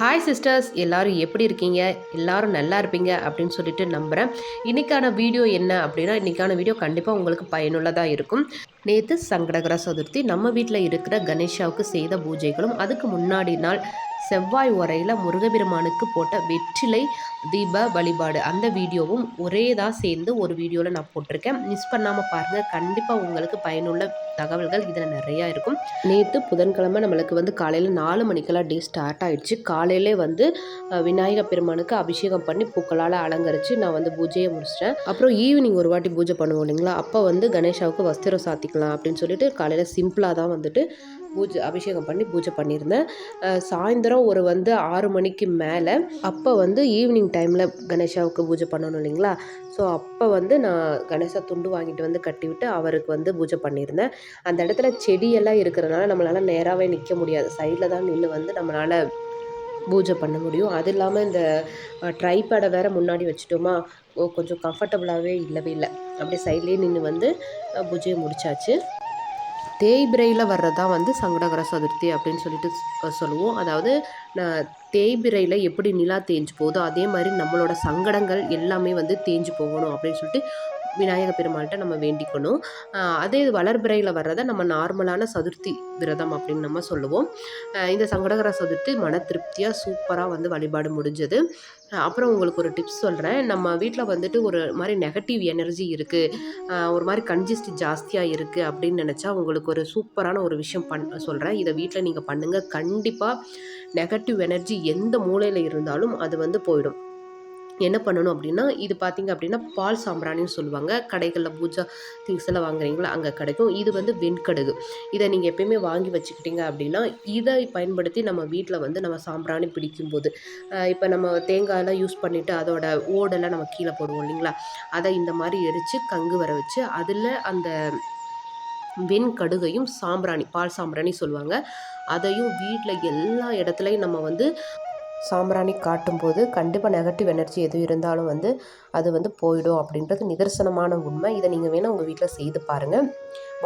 Hi sisters எல்லாரும் எப்படி இருக்கீங்க? எல்லாரும் நல்லா இருப்பீங்க அப்படின்னு சொல்லிட்டு நம்புகிறேன் இன்றைக்கான வீடியோ என்ன அப்படின்னா இன்றைக்கான வீடியோ கண்டிப்பாக உங்களுக்கு பயனுள்ளதாக இருக்கும். நேற்று சங்கடகர சதுர்த்தி நம்ம வீட்டில் இருக்கிற கணேஷாவுக்கு செய்த பூஜைகளும் அதுக்கு முன்னாடி நாள் செவ்வாய் உரையில் முருகபெருமானுக்கு போட்ட வெற்றிலை தீப வழிபாடு. அந்த வீடியோவும் ஒரே தான் சேர்ந்து ஒரு வீடியோவில் நான் போட்டிருக்கேன். மிஸ் பண்ணாமல் பாருங்கள் கண்டிப்பாக உங்களுக்கு பயனுள்ள தகவல்கள் இதில் நிறையா இருக்கும். நேற்று புதன்கிழமை நம்மளுக்கு வந்து காலையில் நாலு மணிக்கெல்லாம் டே ஸ்டார்ட் ஆயிடுச்சு. காலையிலே வந்து விநாயகர் பெருமானுக்கு அபிஷேகம் பண்ணி பூக்களால் அலங்கரித்து நான் வந்து பூஜையை முடிச்சிட்டேன். அப்புறம் ஈவினிங் ஒரு வாட்டி பூஜை பண்ணுவோம் இல்லைங்களா? அப்போ வந்து கணேஷாவுக்கு வஸ்திரம் சாத்திக்கலாம் அப்படின்னு சொல்லிட்டு காலையில் சிம்பிளாக தான் வந்துட்டு பூஜை அபிஷேகம் பண்ணி பூஜை பண்ணியிருந்தேன். சாயந்தரம் ஒரு வந்து ஆறு மணிக்கு மேலே அப்போ வந்து ஈவினிங் டைமில் கணேஷாவுக்கு பூஜை பண்ணணும் இல்லைங்களா? ஸோ அப்போ வந்து நான் கணேசா துண்டு வாங்கிட்டு வந்து கட்டிவிட்டு அவருக்கு வந்து பூஜை பண்ணியிருந்தேன். அந்த இடத்துல செடியெல்லாம் இருக்கிறனால நம்மளால் நேராகவே நிற்க முடியாது. சைடில் தான் நின்று வந்து நம்மளால் பூஜை பண்ண முடியும். அது இல்லாமல் இந்த ட்ரைபேடை வேறு முன்னாடி வச்சுட்டோமா? ஓ கொஞ்சம் கம்ஃபர்டபுளாகவே இல்லவே இல்லை. அப்படியே சைட்லேயே நின்று வந்து பூஜையை முடிச்சாச்சு. தேய்பிரையில் வர்றதா வந்து சங்கடகர சதுர்த்தி அப்படின்னு சொல்லிட்டு சொல்லுவோம். அதாவது நான் தேய்பிரையில் எப்படி நிலா தேஞ்சு போகுதோ அதே மாதிரி நம்மளோட சங்கடங்கள் எல்லாமே வந்து தேஞ்சு போகணும் அப்படின்னு சொல்லிட்டு விநாயக பெருமாள்கிட்ட நம்ம வேண்டிக்கணும். அதே அதே வளர்பிறையில் வர்றதை நம்ம நார்மலான சதுர்த்தி விரதம் அப்படின்னு நம்ம சொல்லுவோம். இந்த சங்கடகர சதுர்த்தி மன திருப்தியாக சூப்பராக வந்து வழிபாடு முடிஞ்சது. அப்புறம் உங்களுக்கு ஒரு டிப்ஸ் சொல்கிறேன் நம்ம வீட்டில் வந்துட்டு ஒரு மாதிரி நெகட்டிவ் எனர்ஜி இருக்குது ஒரு மாதிரி கன்ஜிஸ்ட் ஜாஸ்தியாக இருக்குது அப்படின்னு நினச்சா உங்களுக்கு ஒரு சூப்பரான ஒரு விஷயம் பண் சொல்கிறேன் இதை வீட்டில் நீங்கள் பண்ணுங்கள் கண்டிப்பாக நெகட்டிவ் எனர்ஜி எந்த மூலையில் இருந்தாலும் அது வந்து போயிடும். என்ன பண்ணணும் அப்படின்னா இது பார்த்தீங்க அப்படின்னா பால் சாம்பிராணின்னு சொல்லுவாங்க. கடைகளில் பூஜா திங்ஸ் எல்லாம் வாங்குறீங்களா அங்கே கிடைக்கும். இது வந்து வெண்கடுகு. இதை நீங்கள் எப்பயுமே வாங்கி வச்சுக்கிட்டீங்க அப்படின்னா இதை பயன்படுத்தி நம்ம வீட்டில் வந்து நம்ம சாம்பிராணி பிடிக்கும்போது இப்போ நம்ம தேங்காயெல்லாம் யூஸ் பண்ணிவிட்டு அதோட ஓடெல்லாம் நம்ம கீழே போடுவோம் இல்லைங்களா? அதை இந்த மாதிரி எரித்து கங்கு வர வச்சு அதில் அந்த வெண்கடுகையும் சாம்பிராணி பால் சாம்பிராணி சொல்லுவாங்க. அதையும் வீட்டில் எல்லா இடத்துலையும் நம்ம வந்து சாம்பிராணி காட்டும்போது கண்டிப்பாக நெகட்டிவ் எனர்ஜி எதுவும் இருந்தாலும் வந்து அது வந்து போயிடும் அப்படின்றது நிதர்சனமான உண்மை. இதை நீங்கள் வேணால் உங்கள் வீட்டில் செய்து பாருங்கள்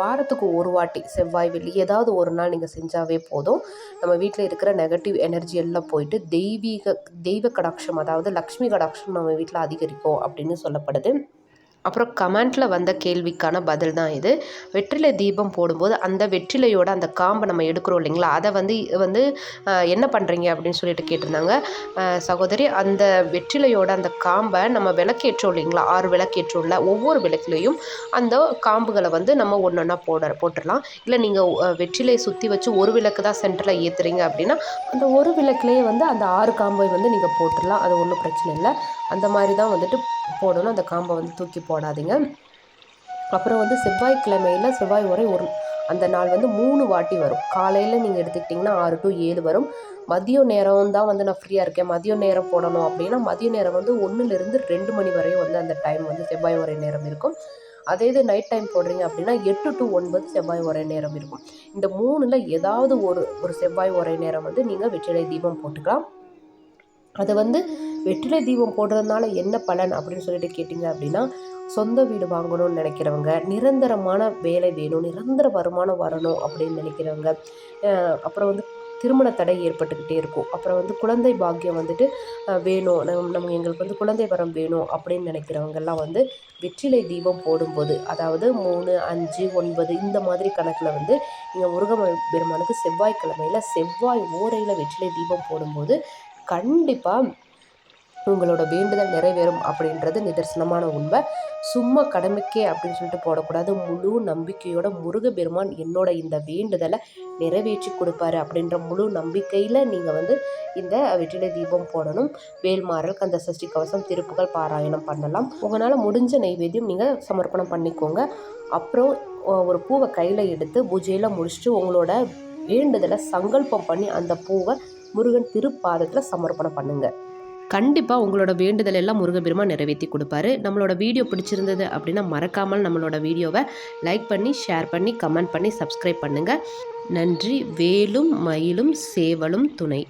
வாரத்துக்கு ஒரு வாட்டி செவ்வாய் வெள்ளி ஏதாவது ஒரு நாள் நீங்கள் செஞ்சாவே போதும். நம்ம வீட்டில் இருக்கிற நெகட்டிவ் எனர்ஜி எல்லாம் போயிட்டு தெய்வீக தெய்வ கடாட்சம் அதாவது லக்ஷ்மி கடாட்சம் நம்ம வீட்டில் அதிகரிக்கும் அப்படின்னு சொல்லப்படுது. அப்புறம் கமெண்ட்டில் வந்த கேள்விக்கான பதில் தான் இது. வெற்றிலை தீபம் போடும்போது அந்த வெற்றிலையோட அந்த காம்பை நம்ம எடுக்கிறோம் இல்லைங்களா? அதை வந்து வந்து என்ன பண்ணுறீங்க அப்படின்னு சொல்லிட்டு கேட்டிருந்தாங்க. சகோதரி அந்த வெற்றிலையோட அந்த காம்பை நம்ம விளக்கேற்றோம் இல்லைங்களா? ஆறு விளக்கேற்றோம்ல ஒவ்வொரு விளக்குலையும் அந்த காம்புகளை வந்து நம்ம ஒன்று ஒன்றா போட போட்டுடலாம். இல்லை நீங்கள் வெற்றிலையை சுற்றி வச்சு ஒரு விளக்கு தான் சென்டரில் ஏற்றுறீங்க அப்படின்னா அந்த ஒரு விளக்குலேயே வந்து அந்த ஆறு காம்பை வந்து நீங்கள் போட்டுடலாம். அது ஒன்றும் பிரச்சனை இல்லை. அந்த மாதிரி தான் வந்துட்டு போடணும். அந்த காம்பை வந்து தூக்கி போடாதீங்க. அப்புறம் வந்து செவ்வாய்க்கிழமையில் செவ்வாய் உரை ஒரு அந்த நாள் வந்து மூணு வாட்டி வரும். காலையில் நீங்கள் எடுத்துக்கிட்டிங்கன்னா ஆறு டு ஏழு வரும். மதிய நேரம் தான் வந்து நான் ஃப்ரீயாக இருக்கேன். மதிய நேரம் போடணும் அப்படின்னா மதிய நேரம் வந்து ஒன்றுலேருந்து ரெண்டு மணி வரையும் வந்து அந்த டைம் வந்து செவ்வாய் உரை நேரம் இருக்கும். அதே இது நைட் டைம் போடுறீங்க அப்படின்னா எட்டு டு ஒன்பது செவ்வாய் உரை நேரம் இருக்கும். இந்த மூணில் ஏதாவது ஒரு ஒரு செவ்வாய் உரை நேரம் வந்து நீங்கள் வெற்றிலை தீபம் போட்டுக்கலாம். அதை வந்து வெற்றிலை தீபம் போடுறதுனால என்ன பலன் அப்படின்னு சொல்லிட்டு கேட்டிங்க அப்படின்னா சொந்த வீடு வாங்கணும்னு நினைக்கிறவங்க நிரந்தரமான வேலை வேணும் நிரந்தர வருமானம் வரணும் அப்படின்னு நினைக்கிறவங்க அப்புறம் வந்து திருமண தடை ஏற்பட்டுக்கிட்டே இருக்கும். அப்புறம் வந்து குழந்தை பாக்கியம் வந்துட்டு வேணும். நம்ம நம்ம எங்களுக்கு வந்து குழந்தை வரம் வேணும் அப்படின்னு நினைக்கிறவங்கெல்லாம் வந்து வெற்றிலை தீபம் போடும்போது அதாவது மூணு அஞ்சு ஒன்பது இந்த மாதிரி கணக்கில் வந்து நீங்கள் முருக பெருமானுக்கு செவ்வாய்க்கிழமையில் செவ்வாய் ஓரையில் வெற்றிலை தீபம் போடும்போது கண்டிப்பாக உங்களோட வேண்டுதல் நிறைவேறும் அப்படின்றது நிதர்சனமான உண்மை. சும்மா கடமைக்கே அப்படின்னு சொல்லிட்டு போடக்கூடாது. முழு நம்பிக்கையோட முருகப்பெருமான் என்னோட இந்த வேண்டுதலை நிறைவேற்றி கொடுப்பாரு அப்படின்ற முழு நம்பிக்கையில் நீங்கள் வந்து இந்த வெற்றிலை தீபம் போடணும். வேல்மாறல் கந்த சஷ்டி கவசம் திருப்புகள் பாராயணம் பண்ணலாம். உங்களால் முடிஞ்ச நைவேத்தியம் நீங்கள் சமர்ப்பணம் பண்ணிக்கோங்க. அப்புறம் ஒரு பூவை கையில் எடுத்து பூஜையில் முடிச்சுட்டு உங்களோட வேண்டுதலை சங்கல்பம் பண்ணி அந்த பூவை முருகன் திருப்பாதத்தில் சமர்ப்பணம் பண்ணுங்கள் கண்டிப்பாக உங்களோட வேண்டுதல் எல்லாம் முருகபெருமா நிறைவேற்றி கொடுப்பாரு. நம்மளோட வீடியோ பிடிச்சிருந்தது அப்படின்னா மறக்காமல் நம்மளோட வீடியோவை லைக் பண்ணி ஷேர் பண்ணி கமெண்ட் பண்ணி சப்ஸ்கிரைப் பண்ணுங்கள் நன்றி வேலும் மயிலும் சேவலும் துணை.